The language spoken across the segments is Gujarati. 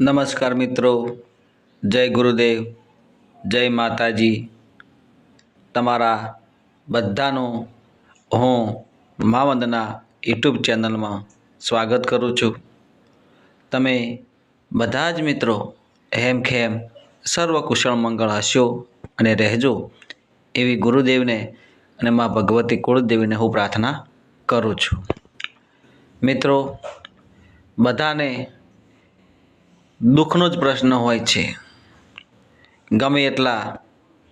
નમસ્કાર મિત્રો, જય ગુરુદેવ, જય માતાજી. તમારા બધાનું હું મા વંદના યુટ્યુબ ચેનલમાં સ્વાગત કરું છું. તમે બધા જ મિત્રો હેમખેમ સર્વ કુશળ મંગળ હશો અને રહેજો એવી ગુરુદેવને અને મા ભગવતી કુળદેવીને હું પ્રાર્થના કરું છું. મિત્રો, બધાને દુઃખનો જ પ્રશ્ન હોય છે. ગમે એટલા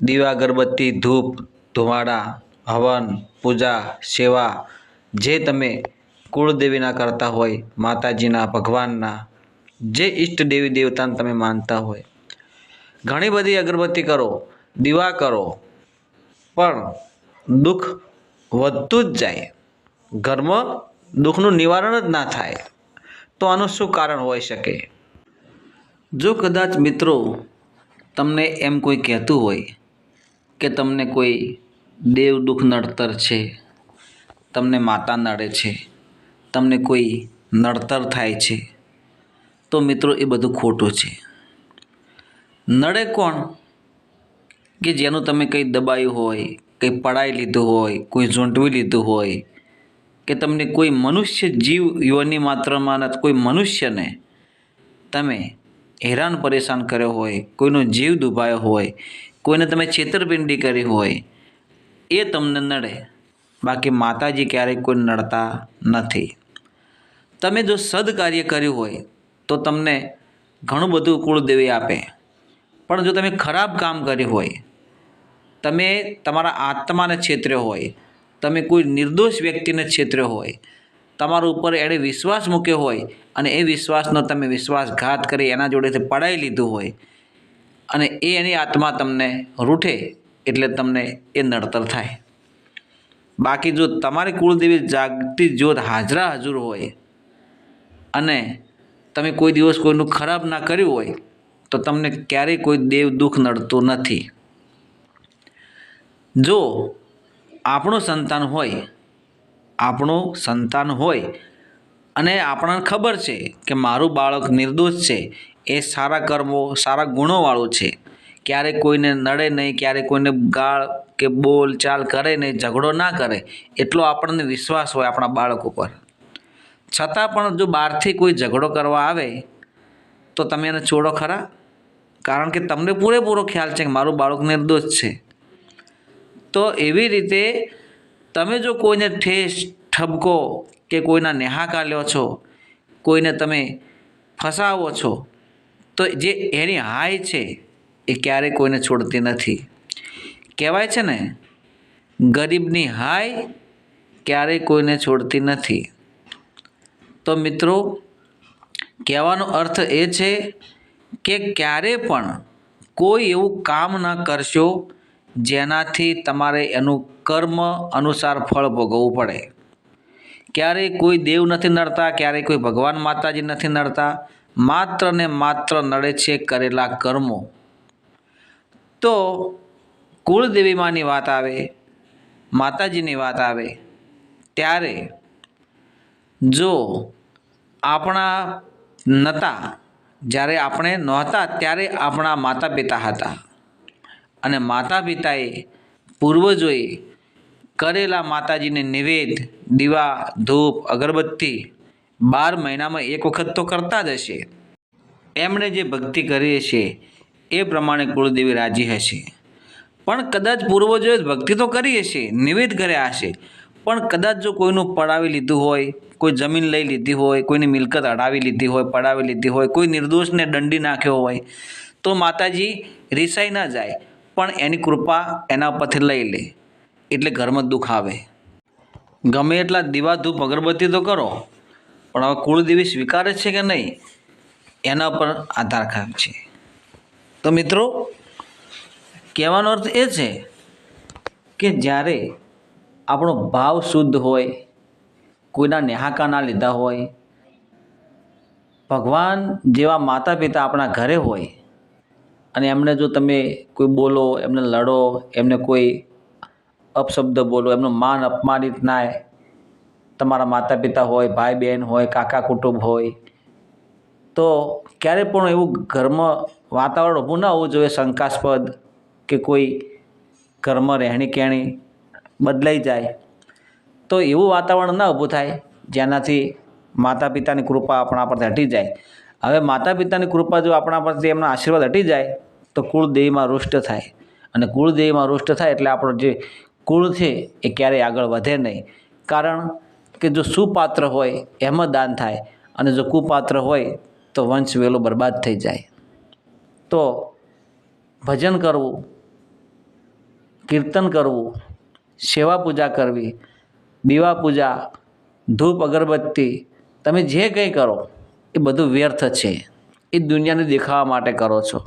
દીવા અગરબત્તી ધૂપ, ધુમાડા, હવન, પૂજા, સેવા જે તમે કુળદેવીના કરતા હોય, માતાજીના, ભગવાનના, જે ઈષ્ટ દેવી, દેવતાને તમે માનતા હોય. ઘણી બધી અગરબત્તી કરો, દીવા કરો, પણ દુઃખ વધતું જ જાય. ઘરમાં દુઃખનું નિવારણ જ ના થાય. તો આનું શું કારણ હોઈ શકે? જો કદાચ મિત્રો તમને એમ કોઈ કહેતું હોય કે તમને કોઈ દેવ દુઃખ નડતર છે, તમને માતા નડે છે, તમને કોઈ નડતર થાય છે, તો મિત્રો એ બધું ખોટું છે. નડે કોણ? કે જેનું તમે કંઈ દબાયું હોય, કંઈ પડાઈ લીધું હોય, કોઈ ઝૂંટવી લીધું હોય, કે તમને કોઈ મનુષ્ય જીવ યોની માત્રામાં કોઈ મનુષ્યને તમે હેરાન પરેશાન કર્યો હોય, કોઈનો જીવ દુભાયો હોય, કોઈને તમે છેતરપિંડી કરી હોય, એ તમને નડે. બાકી માતાજી ક્યારેય કોઈ નડતા નથી. તમે જો સદકાર્ય કર્યું હોય, તો તમને ઘણું બધું કુળદેવી આપે. પણ જો તમે ખરાબ કામ કર્યું હોય, તમે તમારા આત્માને છેતર્યો હોય, તમે કોઈ નિર્દોષ વ્યક્તિને છેતર્યો હોય, તમારા ઉપર એણે વિશ્વાસ મૂક્યો હોય અને એ વિશ્વાસનો તમે વિશ્વાસઘાત કરી એના જોડેથી પડાવી લીધું હોય અને એ એની આત્મા તમને રૂઠે એટલે તમને એ નડતર થાય. બાકી જો તમારી કુળદેવી જાગતી જ્યોત હાજરા હજુર હોય અને તમે કોઈ દિવસ કોઈનું ખરાબ ના કર્યું હોય તો તમને ક્યારેય કોઈ દેવ દુઃખ નડતું નથી. જો આપણું સંતાન હોય, આપણું સંતાન હોય અને આપણને ખબર છે કે મારું બાળક નિર્દોષ છે. એ સારા કર્મો, સારા ગુણોવાળું છે. ક્યારે કોઈને નડે નહીં, ક્યારે કોઈને ગાળ કે બોલ ચાલ કરે નહીં, ઝઘડો ના કરે, એટલો આપણને વિશ્વાસ હોય આપણા બાળક ઉપર. છતાં પણ જો બહારથી કોઈ ઝઘડો કરવા આવે, તો તમે એને છોડો ખરા? કારણ કે તમને પૂરેપૂરો ખ્યાલ છે કે મારું બાળક નિર્દોષ છે. તો એવી રીતે તમે જો કોઈને ઠેસ, ઠપકો કે કોઈના નેહાકા લ્યો છો, કોઈને તમે ફસાવો છો, તો જે એની હાય છે એ ક્યારેય કોઈને છોડતી નથી. કહેવાય છે ને, ગરીબની હાય ક્યારેય કોઈને છોડતી નથી. તો મિત્રો, કહેવાનો અર્થ એ છે કે ક્યારે પણ કોઈ એવું કામ ન કરશો, જેનાથી તમારે એનું કર્મ અનુસાર ફળ ભોગવવું પડે. ક્યારેય કોઈ દેવ નથી નડતા, ક્યારેય કોઈ ભગવાન માતાજી નથી નડતા. માત્ર ને માત્ર નડે છે કરેલા કર્મો. તો કુળદેવીમાંની વાત આવે, માતાજીની વાત આવે, ત્યારે જો આપણા નતા, જ્યારે આપણે નહોતા, ત્યારે આપણા માતા પિતા હતા. અને માતા પિતાએ પૂર્વજોએ કરેલા માતાજીને નિવેદ, દીવા, ધૂપ, અગરબત્તી બાર મહિનામાં એક વખત તો કરતા જ હશે. એમણે જે ભક્તિ કરી હશે એ પ્રમાણે કુળદેવી રાજી હશે. પણ કદાચ પૂર્વજોએ ભક્તિ તો કરી હશે, નિવેદ કર્યા હશે. પણ કદાચ જો કોઈનું પડાવી લીધું હોય, કોઈ જમીન લઈ લીધી હોય, કોઈની મિલકત અડાવી લીધી હોય, પડાવી લીધી હોય, કોઈ નિર્દોષને દંડી નાખ્યો હોય, તો માતાજી રિસાઈ ના જાય, પણ એની કૃપા એના પરથી લઈ લે. એટલે ઘરમાં દુઃખ આવે. ગમે એટલા દીવા ધૂપ અગરબત્તી તો કરો, પણ હવે કુળદેવી સ્વીકારે છે કે નહીં, એના પર આધાર રાખે છે. તો મિત્રો, કહેવાનો અર્થ એ છે કે જ્યારે આપણો ભાવ શુદ્ધ હોય, કોઈના નેહાકા ના લીધા હોય, ભગવાન જેવા માતા પિતા આપણા ઘરે હોય, અને એમને જો તમે કોઈ બોલો, એમને લડો, એમને કોઈ અપશબ્દ બોલો, એમનું માન અપમાનિત ના તમારા માતા પિતા હોય ભાઈ બહેન હોય, કાકા કુટુંબ હોય. તો ક્યારે પણ એવું ઘરમાં વાતાવરણ ઊભું ના હોવું જોઈએ, શંકાસ્પદ કે કોઈ ઘરમાં રહેણી કહેણી બદલાઈ જાય, તો એવું વાતાવરણ ના ઊભું થાય, જેનાથી માતા પિતાની કૃપા આપણા પરથી હટી જાય. હવે માતા પિતાની કૃપા જો આપણા પરથી એમના આશીર્વાદ હટી જાય, તો કુળદેવીમાં રુષ્ટ થાય. અને કુળદેવીમાં રુષ્ટ થાય એટલે આપણો જે કુળ છે એ ક્યારેય આગળ વધે નહીં. કારણ કે જો સુપાત્ર હોય, એમાં દાન થાય અને જો કુપાત્ર હોય, તો વંશ વેલો બરબાદ થઈ જાય. તો ભજન કરવું, કીર્તન કરવું, સેવા પૂજા કરવી, દીવા પૂજા, ધૂપ અગરબત્તી, તમે જે કંઈ કરો, એ બધું વ્યર્થ છે. એ દુનિયાને દેખાવા માટે કરો છો.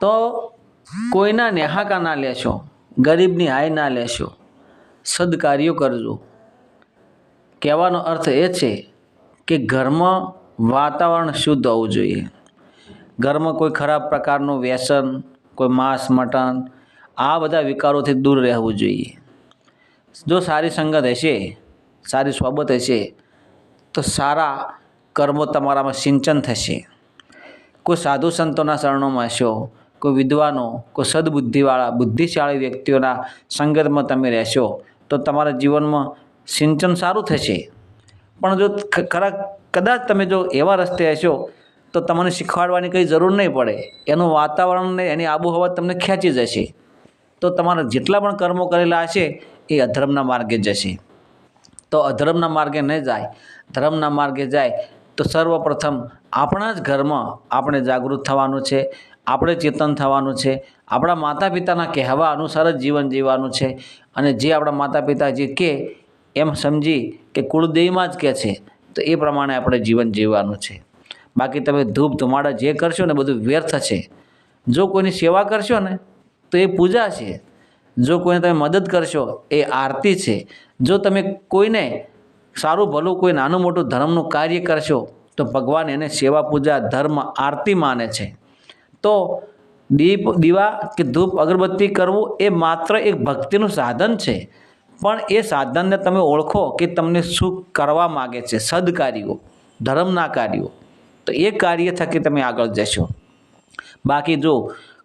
તો કોઈના નેહાકા ના લેશો. ગરીબની હાય ના લેશો. સદકાર્યો કરજો. કહેવાનો અર્થ એ છે કે ઘરમાં વાતાવરણ શુદ્ધ હોવું જોઈએ. ઘરમાં કોઈ ખરાબ પ્રકારનું વ્યસન, કોઈ માંસ, મટન, આ બધા વિકારોથી દૂર રહેવું જોઈએ. જો સારી સંગત હશે, સારી સોબત હશે, તો સારા કર્મો તમારામાં સિંચન થશે. કોઈ સાધુ સંતોના શરણોમાં હશો કોઈ વિદ્વાનો, કોઈ સદબુદ્ધિવાળા, બુદ્ધિશાળી વ્યક્તિઓના સંગતમાં તમે રહેશો, તો તમારા જીવનમાં સિંચન સારું થશે. પણ જો ખરા, કદાચ તમે જો એવા રસ્તે હશો, તો તમને શીખવાડવાની કંઈ જરૂર નહીં પડે. એનું વાતાવરણ ને એની આબોહવા તમને ખેંચી જશે. તો તમારા જેટલા પણ કર્મો કરેલા હશે, એ અધર્મના માર્ગે જશે. તો અધર્મના માર્ગે ન જાય ધર્મના માર્ગે જાય, તો સર્વપ્રથમ આપણા જ ઘરમાં આપણે જાગૃત થવાનું છે. આપણે ચેતન થવાનું છે. આપણા માતા પિતાના કહેવા અનુસાર જ જીવન જીવવાનું છે. અને જે આપણા માતા પિતા જે કહે એમ સમજી કે કુળદેવીમાં જ કહે છે, તો એ પ્રમાણે આપણે જીવન જીવવાનું છે. બાકી તમે ધૂપ ધુમાડા જે કરશો ને બધું વ્યર્થ છે. જો કોઈની સેવા કરશો ને, તો એ પૂજા છે. જો કોઈને તમે મદદ કરશો, એ આરતી છે. જો તમે કોઈને સારું ભલું, કોઈ નાનું મોટું ધર્મનું કાર્ય કરશો, તો ભગવાન એને સેવા પૂજા, ધર્મ, આરતી માને છે. તો દીપ, દીવા કે ધૂપ અગરબત્તી કરવું એ માત્ર એક ભક્તિનું સાધન છે. પણ એ સાધનને તમે ઓળખો કે તમને શું કરવા માગે છે, સદકાર્યો ધર્મના કાર્યો તો એ કાર્ય થકી તમે આગળ જશો. બાકી જો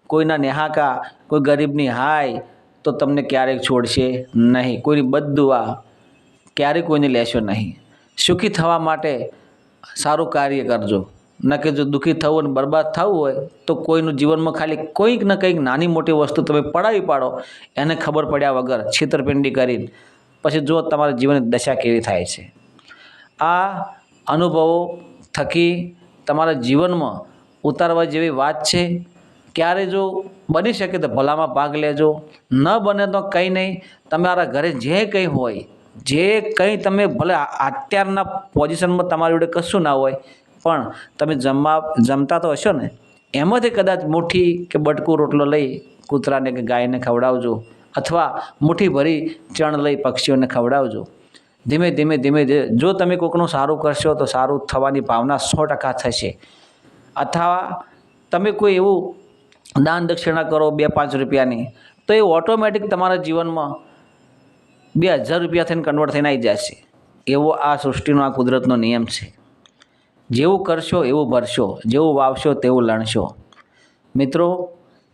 કોઈના નેહાકા, કોઈ ગરીબની હાય, તો તમને ક્યારેક છોડશે નહીં. કોઈની બદદુઆ ક્યારેય કોઈને લેશો નહીં. સુખી થવા માટે સારું કાર્ય કરજો. ન કે જો દુઃખી થવું અને બરબાદ થવું હોય, તો કોઈનું જીવનમાં ખાલી કોઈક ને કંઈક નાની મોટી વસ્તુ તમે પડાવી પાડો. એને ખબર પડ્યા વગર છેતરપિંડી કરીને. પછી જો તમારા જીવનની દશા કેવી થાય છે. આ અનુભવો થકી તમારા જીવનમાં ઉતારવા જેવી વાત છે. ક્યારે જો બની શકે તો ભલામાં ભાગ લેજો. ન બને તો કંઈ નહીં. તમારા ઘરે જે કંઈ હોય, જે કંઈ તમે ભલે અત્યારના પોઝિશનમાં તમારી જોડે કશું ના હોય પણ તમે જમવા જમતા તો હશો ને એમાંથી કદાચ મુઠ્ઠી કે બટકું રોટલો લઈ કૂતરાને કે ગાયને ખવડાવજો અથવા મુઠ્ઠી ભરી ચણ લઈ પક્ષીઓને ખવડાવજો. ધીમે ધીમે ધીમે જો તમે કોઈકનું સારું કરશો તો સારું થવાની ભાવના સો ટકા થશે. અથવા તમે કોઈ એવું દાન દક્ષિણા કરો બે પાંચ રૂપિયાની, તો એ ઓટોમેટિક તમારા જીવનમાં બે હજાર રૂપિયા થઈને કન્વર્ટ થઈને આવી જશે. એવો આ સૃષ્ટિનો, આ કુદરતનો નિયમ છે. જેવું કરશો એવું ભરશો જેવું વાવશો તેવું લણશો. મિત્રો,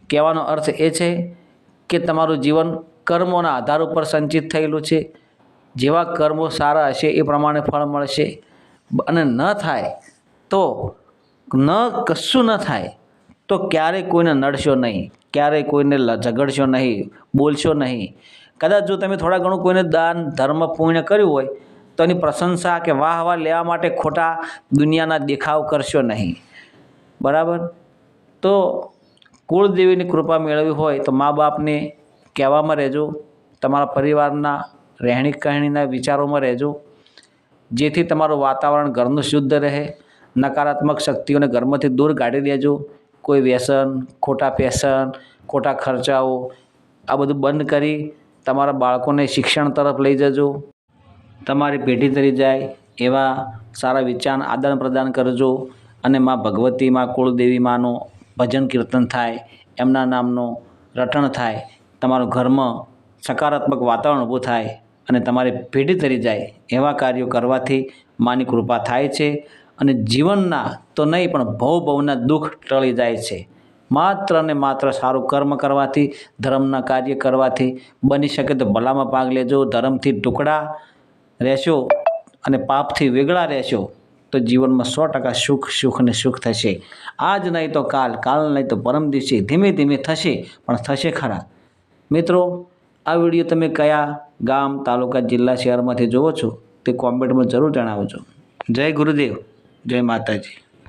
કહેવાનો અર્થ એ છે કે તમારું જીવન કર્મોના આધાર ઉપર સંચિત થયેલું છે. જેવા કર્મો સારા હશે એ પ્રમાણે ફળ મળશે. અને ન થાય તો ન કશું ન થાય તો ક્યારેય કોઈને નડશો નહીં, ક્યારેય કોઈને ઝઘડશો નહીં, બોલશો નહીં. કદાચ જો તમે થોડા ઘણું કોઈને દાન, ધર્મ પુણ્ય કર્યું હોય તો એની પ્રશંસા કે વાહ વાહ લેવા માટે ખોટા દુનિયાના દેખાવ કરશો નહીં. બરાબર? તો કુળદેવીની કૃપા મેળવવી હોય તો મા બાપને કહેવામાં રહેજો, તમારા પરિવારના રહેણી કહેણીના વિચારોમાં રહેજો, જેથી તમારું વાતાવરણ ઘરનું શુદ્ધ રહે, નકારાત્મક શક્તિઓને ઘરમાંથી દૂર કાઢી દેજો, કોઈ વ્યસન, ખોટા ફેશન ખોટા ખર્ચાઓ, આ બધું બંધ કરી તમારા બાળકોને શિક્ષણ તરફ લઈ જજો. તમારી પેઢી તરી જાય એવા સારા વિચાર આદાન પ્રદાન કરજો અને માં ભગવતી, માં કુળદેવી માનો ભજન કીર્તન થાય, એમના નામનો રટણ થાય, તમારું ઘરમાં સકારાત્મક વાતાવરણ ઊભું થાય અને તમારી પેઢી તરી જાય એવા કાર્યો કરવાથી માની કૃપા થાય છે અને જીવનના તો નહીં પણ ભવ ભવના દુઃખ ટળી જાય છે. માત્ર ને માત્ર સારું કર્મ કરવાથી, ધર્મના કાર્ય કરવાથી બની શકે તો ભલામાં ભાગ લેજો. ધર્મથી ટુકડા રહેશો અને પાપથી વેગળા રહેશો, તો જીવનમાં સો ટકા સુખ સુખ ને સુખ થશે. આજ નહીં તો કાલ કાલ નહીં તો પરમ દિવસે ધીમે ધીમે થશે, પણ થશે ખરા. મિત્રો, આ વીડિયો તમે કયા ગામ, તાલુકા, જિલ્લા, શહેરમાંથી જુઓ છો તે કોમેન્ટમાં જરૂર જણાવજો. જય ગુરુદેવ, જય માતાજી.